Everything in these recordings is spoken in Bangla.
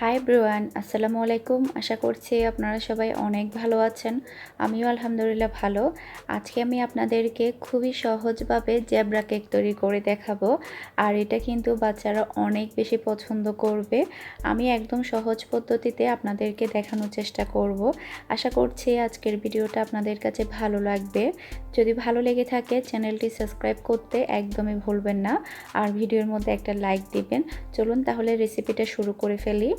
হাই ব্রুয়ান আসসালামু আলাইকুম আশা করছি আপনারা সবাই অনেক ভালো আছেন। আমিও আলহামদুলিল্লাহ ভালো। আজকে আমি আপনাদেরকে খুবই সহজভাবে জেব্রা কেক তৈরি করে দেখাবো। আর এটা কিন্তু বাচ্চারা অনেক বেশি পছন্দ করবে। আমি একদম সহজ পদ্ধতিতে আপনাদেরকে দেখানোর চেষ্টা করব। আশা করছি আজকের ভিডিওটা আপনাদের কাছে ভালো লাগবে। যদি ভালো লেগে থাকে, চ্যানেলটি সাবস্ক্রাইব করতে একদমই ভুলবেন না। আর ভিডিওর মধ্যে একটা লাইক দিবেন। চলুন তাহলে রেসিপিটা শুরু করে ফেলি।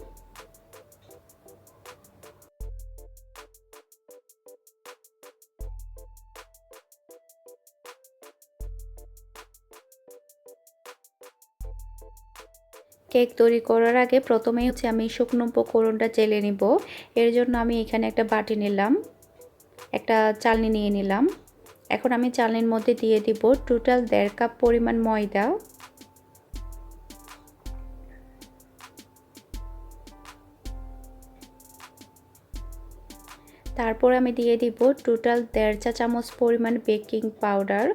কেক তৈরি করার আগে প্রথমেই হচ্ছে আমি শুকনো উপকরণটা চেলে নিব। এর জন্য আমি এখানে একটা বাটি নিলাম, একটা চালনি নিয়ে নিলাম। এখন আমি চালনির মধ্যে দিয়ে দিব টোটাল দেড় কাপ পরিমাণ ময়দা। তারপর আমি দিয়ে দিব টোটাল দেড় চা চামচ পরিমাণ বেকিং পাউডার।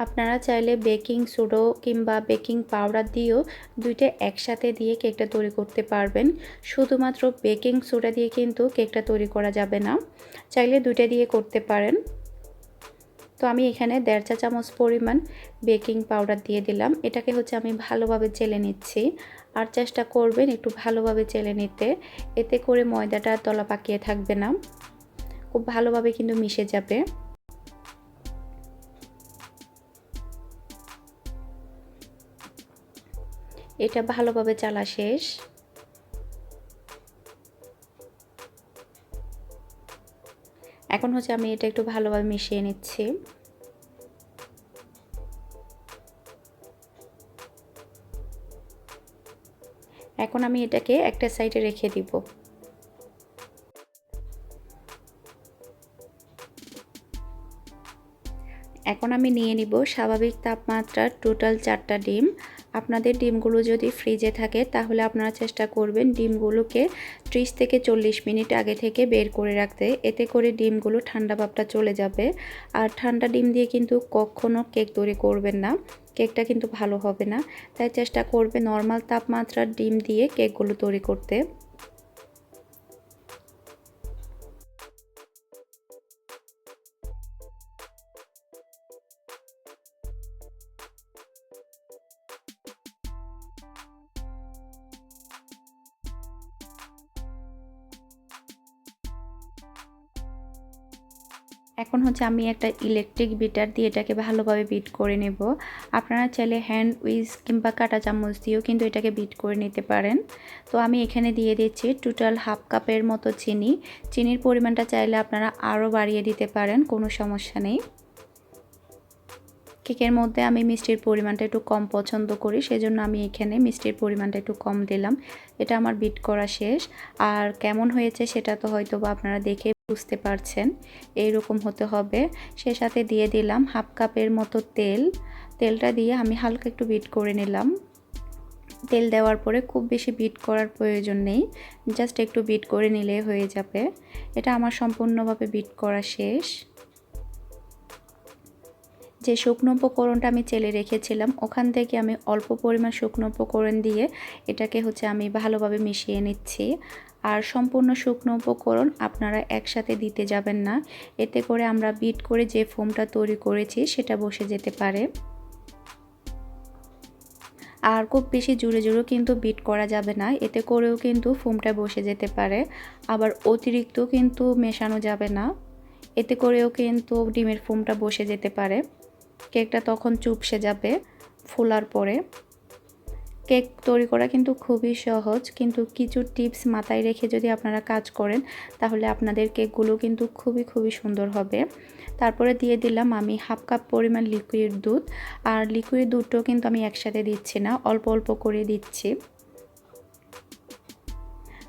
আপনারা চাইলে বেকিং সোডো কিংবা বেকিং পাউডার দিয়েও দুইটা একসাথে দিয়ে কেকটা তৈরি করতে পারবেন। শুধুমাত্র বেকিং সোডা দিয়ে কিন্তু কেকটা তৈরি করা যাবে না। চাইলে দুইটা দিয়ে করতে পারেন। তো আমি এখানে দেড় চা চামচ পরিমাণ বেকিং পাউডার দিয়ে দিলাম। এটাকে হচ্ছে আমি ভালোভাবে চেলে নিচ্ছি। আর চেষ্টা করবেন একটু ভালোভাবে চেলে নিতে। এতে করে ময়দাটা তলা পাকিয়ে থাকবে না। খুব ভালোভাবে কিন্তু মিশে যাবে। এটা ভালোভাবে চালা শেষ। এখন হচ্ছে আমি এটা একটু ভালোভাবে মিশিয়ে নিচ্ছি। এখন আমি এটাকে একটা সাইডে রেখে দিব। এখন আমি নিয়ে নিব স্বাভাবিক তাপমাত্রার টোটাল চারটা ডিম। আপনাদের ডিমগুলো যদি ফ্রিজে থাকে, তাহলে আপনারা চেষ্টা করবেন ডিমগুলোকে ত্রিশ থেকে চল্লিশ মিনিট আগে থেকে বের করে রাখতে। এতে করে ডিমগুলো ঠান্ডা ভাবটা চলে যাবে। আর ঠান্ডা ডিম দিয়ে কিন্তু কখনও কেক তৈরি করবেন না। কেকটা কিন্তু ভালো হবে না। তাই চেষ্টা করবে নর্মাল তাপমাত্রার ডিম দিয়ে কেকগুলো তৈরি করতে। এখন হচ্ছে আমি একটা ইলেকট্রিক বিটার দিয়ে এটাকে ভালোভাবে বিট করে নেব। আপনারা চাইলে হ্যান্ড উইজ কিংবা কাটা চামচ দিয়েও কিন্তু এটাকে বিট করে নিতে পারেন। তো আমি এখানে দিয়ে দিচ্ছি টোটাল হাফ কাপের মতো চিনি। চিনির পরিমাণটা চাইলে আপনারা আরও বাড়িয়ে দিতে পারেন, কোনো সমস্যা নেই। কেকের মধ্যে আমি মিষ্টির পরিমাণটা একটু কম পছন্দ করি, সেজন্য আমি এখানে মিষ্টির পরিমাণটা একটু কম দিলাম। এটা আমার বিট করা শেষ। আর কেমন হয়েছে সেটা তো হয়তো বা আপনারা দেখে বুঝতে পারছেন? এইরকম হতে হবে। সে সাথে দিয়ে দিলাম হাফ কাপের মতো তেল। তেলটা দিয়ে আমি হালকা একটু বিট করে নিলাম। তেল দেওয়ার পরে খুব বেশি বিট করার প্রয়োজন নেই। জাস্ট একটু বিট করে নিলে হয়ে যাবে। এটা আমার সম্পূর্ণভাবে বিট করা শেষ। যে শুকনো উপকরণটা আমি চেলে রেখেছিলাম, ওখান থেকে আমি অল্প পরিমাণ শুকনো উপকরণ দিয়ে এটাকে হচ্ছে আমি ভালোভাবে মিশিয়ে নিচ্ছি। আর সম্পূর্ণ শুকনো উপকরণ আপনারা একসাথে দিতে যাবেন না। এতে করে আমরা বিট করে যে ফোমটা তৈরি করেছি সেটা বসে যেতে পারে। আর খুব বেশি জুড়ে জুড়েও কিন্তু বিট করা যাবে না। এতে করেও কিন্তু ফোমটা বসে যেতে পারে। আবার অতিরিক্ত কিন্তু মেশানো যাবে না। এতে করেও কিন্তু ডিমের ফোমটা বসে যেতে পারে। কেকটা তখন চুপসে যাবে ফোলার পরে। কেক তৈরি করা কিন্তু খুবই সহজ। কিন্তু কিছু টিপস মাথায় রেখে যদি আপনারা কাজ করেন, তাহলে আপনাদের কেকগুলো কিন্তু খুবই খুবই সুন্দর হবে। তারপরে দিয়ে দিলাম আমি হাফ কাপ পরিমাণ লিকুইড দুধ। আর লিকুইড দুধটাও কিন্তু আমি একসাথে দিচ্ছি না, অল্প অল্প করে দিচ্ছি।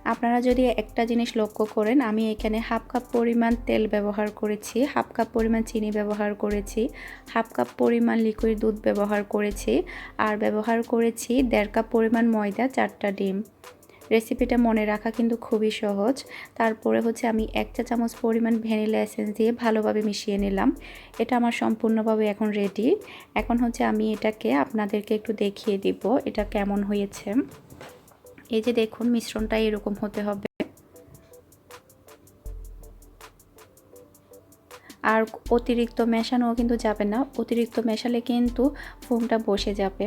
আপনারা যদি একটা জিনিস লক্ষ্য করেন, আমি এখানে হাফ কাপ পরিমাণ তেল ব্যবহার করেছি, হাফ কাপ পরিমাণ চিনি ব্যবহার করেছি, হাফ কাপ পরিমাণ লিকুইড দুধ ব্যবহার করেছি, আর ব্যবহার করেছি দেড় কাপ পরিমাণ ময়দা, চারটা ডিম। রেসিপিটা মনে রাখা কিন্তু খুবই সহজ। তারপরে হচ্ছে আমি এক চা চামচ পরিমাণ ভ্যানিলা এসেন্স দিয়ে ভালোভাবে মিশিয়ে নিলাম। এটা আমার সম্পূর্ণভাবে এখন রেডি এখন হচ্ছে আমি এটাকে আপনাদেরকে একটু দেখিয়ে দিব, এটা কেমন হয়েছে। এই যে দেখুন, মিশ্রণটা এরকম হতে হবে। আর অতিরিক্ত মেশানোও কিন্তু যাবে না। অতিরিক্ত মেশালে কিন্তু ফোমটা বসে যাবে।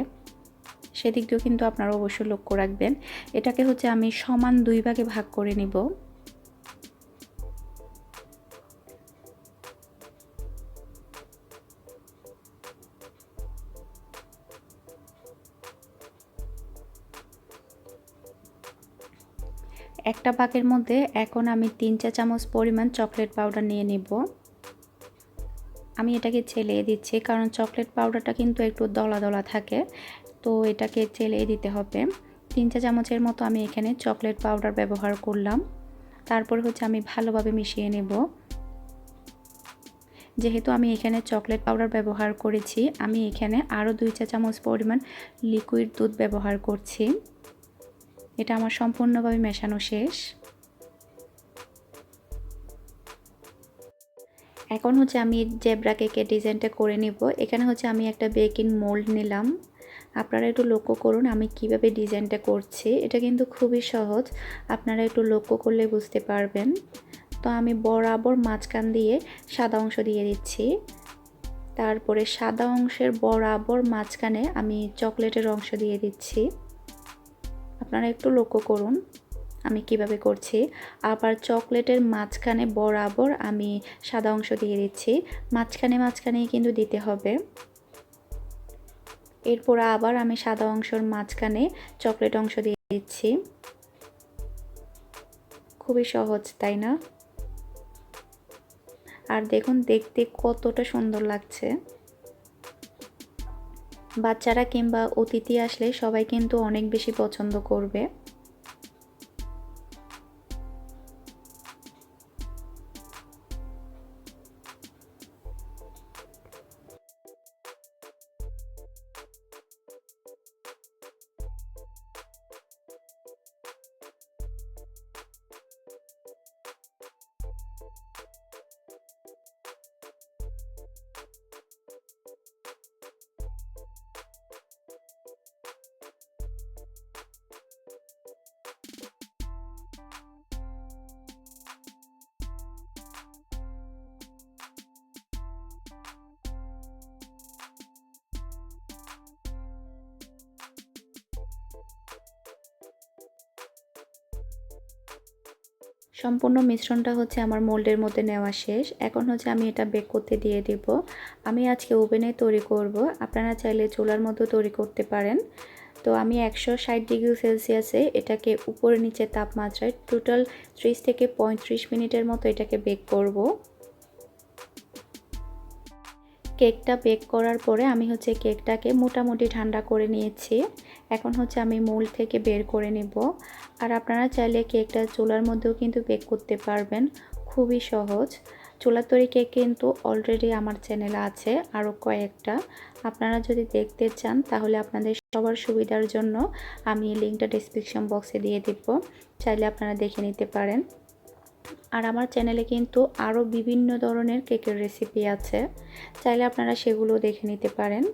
সেদিক দিয়েও কিন্তু আপনারা অবশ্যই লক্ষ্য রাখবেন। এটাকে হচ্ছে আমি সমান দুই ভাগে ভাগ করে নিব। একটা পাকের মধ্যে এখন আমি তিন চা চামচ পরিমাণ চকলেট পাউডার নিয়ে নিব। আমি এটাকে চেলিয়ে দিচ্ছি কারণ চকলেট পাউডারটা কিন্তু একটু দলা দলা থাকে, তো এটাকে চেলিয়ে দিতে হবে। তিন চা চামচের মতো আমি এখানে চকলেট পাউডার ব্যবহার করলাম। তারপর হচ্ছে আমি ভালোভাবে মিশিয়ে নেব। যেহেতু আমি এখানে চকলেট পাউডার ব্যবহার করেছি, আমি এখানে আরও দুই চা চামচ পরিমাণ লিকুইড দুধ ব্যবহার করছি। এটা আমার সম্পূর্ণভাবে মেশানো শেষ। এখন হচ্ছে আমি জেব্রা কেকের ডিজাইনটা করে নিব। এখানে হচ্ছে আমি একটা বেকিং মোল্ড নিলাম। আপনারা একটু লক্ষ্য করুন আমি কীভাবে ডিজাইনটা করছি। এটা কিন্তু খুবই সহজ। আপনারা একটু লক্ষ্য করলে বুঝতে পারবেন। তো আমি বরাবর মাঝখান দিয়ে সাদা অংশ দিয়ে দিচ্ছি। তারপরে সাদা অংশের বরাবর মাঝখানে আমি চকলেটের অংশ দিয়ে দিচ্ছি। আপনারা একটু লক্ষ্য করুন, আমি কীভাবে করছি। আবার চকলেটের মাঝখানে বরাবর আমি সাদা অংশ দিয়ে দিচ্ছি। মাঝখানে মাঝখানেই কিন্তু দিতে হবে। এরপর আবার আমি সাদা অংশের মাঝখানে চকলেট অংশ দিয়ে দিচ্ছি। খুবই সহজ, তাই না? আর দেখুন, দেখতে কতটা সুন্দর লাগছে। বাচ্চারা কিংবা অতিথি আসলে সবাই কিন্তু অনেক বেশি পছন্দ করবে। সম্পূর্ণ মিশ্রণটা হচ্ছে আমার মোল্ডের মধ্যে নেওয়া শেষ। এখন হচ্ছে আমি এটা বেক করতে দিয়ে দিব। আমি আজকে ওভেনে তৈরি করব। আপনারা চাইলে চুলার মধ্যে তৈরি করতে পারেন। তো আমি একশো ষাট ডিগ্রি সেলসিয়াসে এটাকে উপরে নিচে তাপমাত্রায় টোটাল ত্রিশ থেকে পঁয়ত্রিশ মিনিটের মতো এটাকে বেক করব। কেকটা বেক করার পরে আমি হচ্ছে কেকটাকে মোটামুটি ঠান্ডা করে নিয়েছি। এখন হচ্ছে আমি মোল থেকে বের করে নেব। আর আপনারা চাইলে কেকটা চুলার মধ্যেও কিন্তু বেক করতে পারবেন। খুবই সহজ। চুলার তৈরি কেক কিন্তু অলরেডি আমার চ্যানেলে আছে আরও কয়েকটা। আপনারা যদি দেখতে চান, তাহলে আপনাদের সবার সুবিধার জন্য আমি লিঙ্কটা ডিসক্রিপশন বক্সে দিয়ে দিব। চাইলে আপনারা দেখে নিতে পারেন। আর আমার চ্যানেলে কিন্তু আরও বিভিন্ন ধরনের কেকের রেসিপি আছে। চাইলে আপনারা সেগুলো দেখে নিতে পারেন।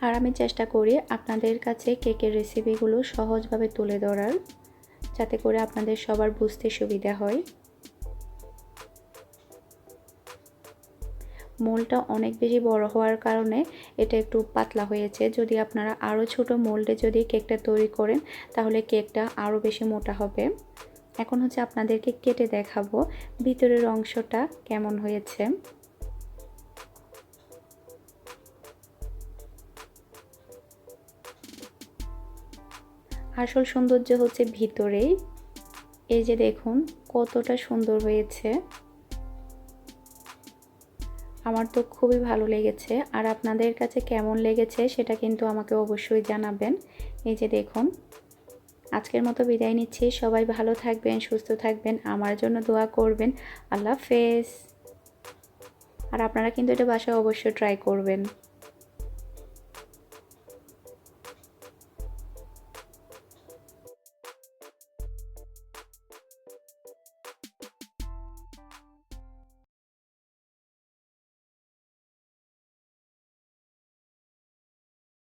আর আমি চেষ্টা করি আপনাদের কাছে কেকের রেসিপিগুলো সহজভাবে তুলে ধরার, যাতে করে আপনাদের সবার বুঝতে সুবিধা হয়। মোলটা অনেক বেশি বড় হওয়ার কারণে এটা একটু পাতলা হয়েছে। যদি আপনারা আরও ছোট মোল্ডে যদি কেকটা তৈরি করেন, তাহলে কেকটা আরও বেশি মোটা হবে। এখন হচ্ছে আপনাদেরকে কেটে দেখাবো ভিতরের অংশটা কেমন হয়েছে। আসল সৌন্দর্য হচ্ছে ভিতরেই। এই যে দেখুন, কতটা সুন্দর হয়েছে। আমার তো খুবই ভালো লেগেছে। আর আপনাদের কাছে কেমন লেগেছে সেটা কিন্তু আমাকে অবশ্যই জানাবেন। এই যে দেখুন, আজকের মতো বিদায় নিচ্ছি। সবাই ভালো থাকবেন, সুস্থ থাকবেন, আমার জন্য দোয়া করবেন। আল্লাহ হাফেজ। আর আপনারা কিন্তু এটা বাসায় অবশ্যই ট্রাই করবেন।